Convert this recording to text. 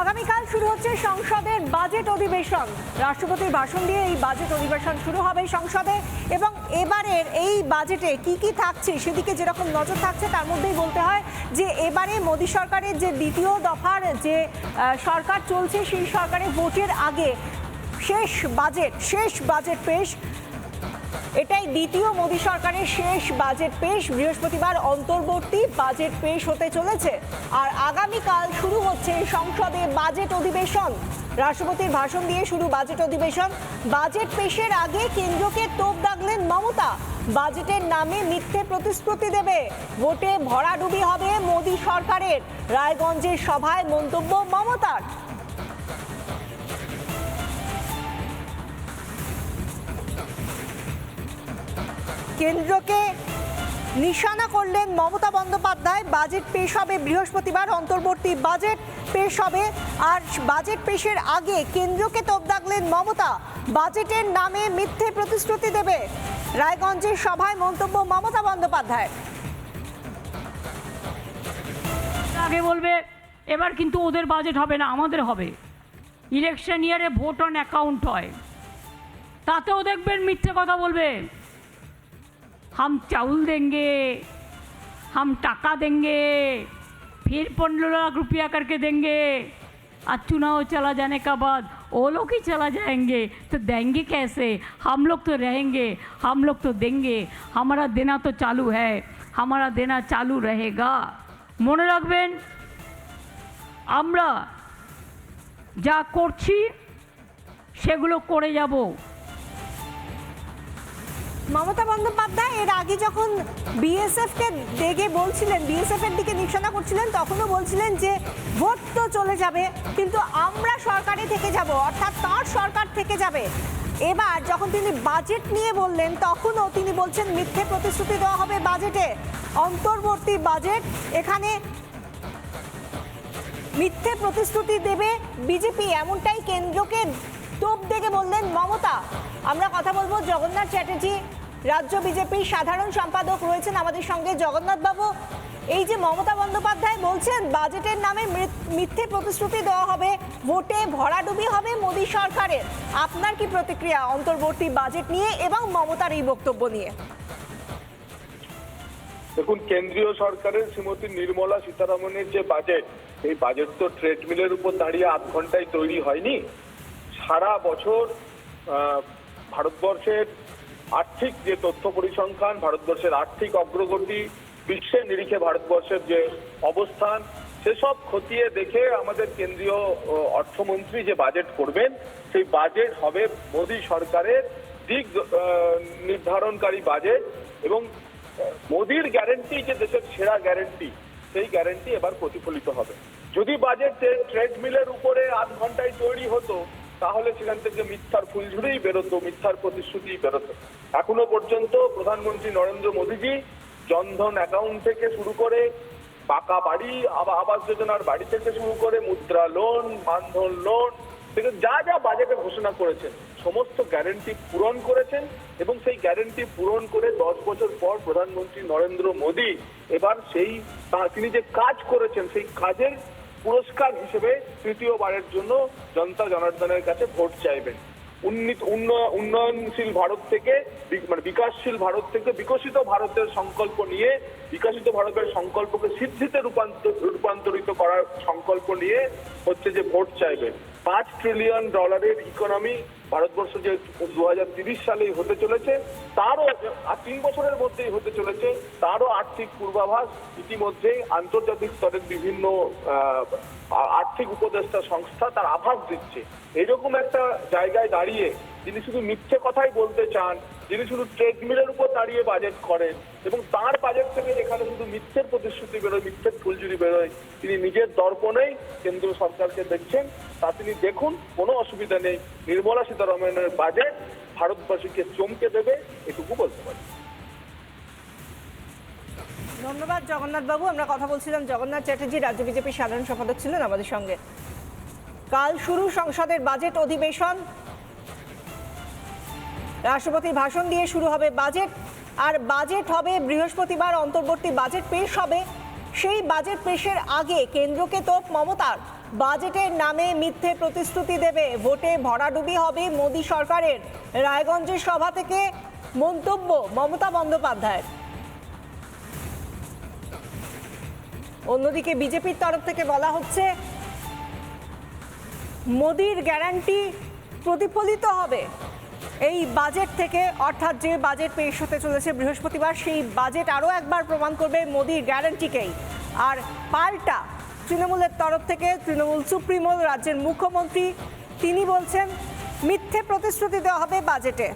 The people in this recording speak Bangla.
আগামীকাল শুরু হচ্ছে সংসদের বাজেট অধিবেশন। রাষ্ট্রপতির ভাষণ দিয়ে এই বাজেট অধিবেশন শুরু হবে সংসদে এবং এবারের এই বাজেটে কি কি থাকছে সেদিকে যেরকম নজর থাকছে তার মধ্যেই বলতে হয় যে এবারে মোদী সরকারের যে দ্বিতীয় দফার যে সরকার চলছে সেই সরকারের ভোটের আগে শেষ বাজেট শেষ বাজেট পেশ এটাই দ্বিতীয় মোদী সরকারের শেষ বাজেট পেশ। বৃহস্পতিবার অন্তর্বর্তী বাজেট পেশ হতে চলেছে। আর আগামীকাল শুরু হচ্ছে সংসদে বাজেট অধিবেশন। রাষ্ট্রপতির ভাষণ দিয়ে শুরু বাজেট অধিবেশন। বাজেট পেশের আগে কেন্দ্রকে তোপ দাগলেন মমতা। বাজেটের নামে মিথ্যে প্রতিশ্রুতি দেবে। ভোটে ভরাডুবি হবে মোদী সরকারের। রায়গঞ্জের সভায় মন্তব্য মমতার। কেন্দ্রকে নিশানা করলেন মমতা বন্দ্যোপাধ্যায়। বাজেট পেশ হবে বৃহস্পতিবার, অন্তর্বর্তী বাজেট পেশ হবে। আর বাজেট পেশের আগে কেন্দ্রকে তোপ দাগলেন মমতা। বাজেটের নামে মিথ্যে প্রতিশ্রুতি দেবে রায়গঞ্জের সভায় মন্তব্য মমতা বন্দ্যোপাধ্যায় আগে বলবে, এবার কিন্তু ওদের বাজেট হবে না, আমাদের হবে। ইলেকশন ইয়ারে ভোট অন অ্যাকাউন্ট হয়। তাতেও দেখবেন মিথ্যে কথা বলবে। हम चावल देंगे हम टाका देंगे फिर पंद्रह लाख रुपया करके देंगे आज चुनाव चला जाने का बाद वो लोग ही चला जाएंगे तो देंगे कैसे हम लोग तो रहेंगे हम लोग तो देंगे हमारा देना तो चालू है हमारा দেনা চালু रहेगा মনে রাখবেন আমরা যা করছি সেগুলো করে যাব মমতা বন্দ্যোপাধ্যায় এর আগে যখন বিএসএফ কে দেখে বলছিলেন বিএসএফ এর দিকে নিশানা করছিলেন, তখনও বলছিলেন যে ভোট তো চলে যাবে, কিন্তু আমরা সরকারে থেকে যাব, অর্থাৎ তার সরকার থেকে যাবে। এবার যখন তিনি বাজেট নিয়ে বললেন, তখনও তিনি বলছেন মিথ্যে প্রতিশ্রুতি দেওয়া হবে বাজেটে অন্তর্বর্তী বাজেট এখানে মিথ্যে প্রতিশ্রুতি দেবে বিজেপি, এমনটাই কেন্দ্রকে তোপ দেখে বললেন, মমতা, আমরা কথা বলব জগন্নাথ চ্যাটার্জি, রাজ্য বিজেপির সাধারণ সম্পাদক রয়েছেন আমাদের সঙ্গে জগন্নাথ বাবু। এই যে মমতা বন্দ্যোপাধ্যায় বলছেন, বাজেটের নামে মিথ্যে প্রতিশ্রুতি দেওয়া হবে, ভোটে ভরাডুবি হবে মোদী সরকারের। আপনার কি প্রতিক্রিয়া অন্তর্বর্তী বাজেট নিয়ে এবং মমতার এই বক্তব্য নিয়ে? দেখুন, কেন্দ্রীয় সরকারের শ্রীমতী নির্মলা সীতারামনের যে বাজেট, এই বাজেট তো ট্রেডমিলের উপর দাঁড়িয়ে আধ ঘন্টায় তৈরি হয়নি। সারা বছর ভারতবর্ষের আর্থিক যে তথ্য পরিসংখ্যান, ভারতবর্ষের আর্থিক অগ্রগতি বিশ্বের নিরিখে ভারতবর্ষের যে অবস্থান, সেসব খতিয়ে দেখে আমাদের কেন্দ্রীয় অর্থমন্ত্রী যে বাজেট করবেন, সেই বাজেট হবে মোদী সরকারের দিক নির্ধারণকারী বাজেট এবং মোদির গ্যারেন্টি যে দেশের সেরা গ্যারেন্টি সেই গ্যারেন্টি এবার প্রতিফলিত হবে। যদি বাজেট ট্রেডমিলের উপরে আধ ঘন্টায় তৈরি হতো তাহলে সেখান থেকে মিথ্যার ফুলঝুরেই বেরোতো, মিথ্যার প্রতিশ্রুতি বেরোতো। এখনও পর্যন্ত প্রধানমন্ত্রী নরেন্দ্র মোদীজি জনধন অ্যাকাউন্ট থেকে শুরু করে পাকা বাড়ি, আবা- আবাস যোজনার বাড়ি থেকে শুরু করে মুদ্রা লোন মানধন লোন থেকে যা যা বাজেটে ঘোষণা করেছেন, সমস্ত গ্যারেন্টি পূরণ করেছেন এবং সেই গ্যারেন্টি পূরণ করে দশ বছর পর প্রধানমন্ত্রী নরেন্দ্র মোদী এবার সেই তিনি যে কাজ করেছেন, সেই কাজের পুরস্কার হিসেবে তৃতীয়বারের জন্য জনতা জনার্দনের কাছে ভোট চাইবেন। উন্নীত, উন্ন- উন্নয়নশীল ভারত থেকে মানে বিকাশশীল ভারত থেকে, বিকশিত ভারতের সংকল্প নিয়ে, বিকশিত ভারতের সংকল্পকে সিদ্ধিতে রূপান্তর রূপান্তরিত করার সংকল্প নিয়ে হচ্ছে যে ভোট চাইবে। পাঁচ ট্রিলিয়ন ডলারের ইকোনমি ভারতবর্ষ যে দু সালেই হতে চলেছে, তারও আর তিন বছরের মধ্যেই হতে চলেছে, তারও আর্থিক পূর্বাভাস ইতিমধ্যেই আন্তর্জাতিক স্তরের বিভিন্ন আর্থিক উপদেষ্টা সংস্থা তার আভাস দিচ্ছে। এরকম একটা জায়গায় দাঁড়িয়ে যিনি শুধু মিথ্যে কথাই বলতে চান, যিনি শুধু ট্রেডমিলের উপর দাঁড়িয়ে বাজেট করেন এবং তার বাজেট থেকে এখানে শুধু মিথ্যের প্রতিশ্রুতি বেরোয়, মিথ্যের ফুলঝুরি বেরোয়, তিনি নিজের দর্পণেই কেন্দ্র সরকারকে দেখছেন। তা তিনি দেখুন, কোনো অসুবিধা নেই। নির্মলা সীতারামনের বাজেট ভারতবাসীকে চমকে দেবে, এটুকু বলতে পারি। ধন্যবাদ জগন্নাথ বাবু, আমরা কথা বলছিলাম জগন্নাথ চ্যাটার্জি, রাজ্য বিজেপির সাধারণ সম্পাদক ছিলেন আমাদের সঙ্গে। কাল শুরু সংসদের বাজেট অধিবেশন। রাষ্ট্রপতির ভাষণ দিয়ে শুরু হবে বাজেট, আর বাজেট হবে বৃহস্পতিবার অন্তর্বর্তী বাজেট পেশ হবে। সেই বাজেট পেশের আগে কেন্দ্রকে তোপ মমতার। বাজেটের নামে মিথ্যে প্রতিশ্রুতি দেবে, ভোটে ভরাডুবি হবে মোদী সরকারের। রায়গঞ্জের সভা থেকে মন্তব্য মমতা বন্দ্যোপাধ্যায়ের। অন্যদিকে বিজেপির তরফ থেকে বলা হচ্ছে, মোদির গ্যারান্টি প্রতিফলিত হবে। এই বাজেট থেকে, অর্থাৎ যে বাজেট পেশ হতে চলেছে বৃহস্পতিবার, সেই বাজেট আরও একবার প্রমাণ করবে মোদির গ্যারান্টিকেই। আর পাল্টা তৃণমূলের তরফ থেকে তৃণমূল সুপ্রিমো রাজ্যের মুখ্যমন্ত্রী তিনি বলছেন মিথ্যে প্রতিশ্রুতি দেওয়া হবে বাজেটে।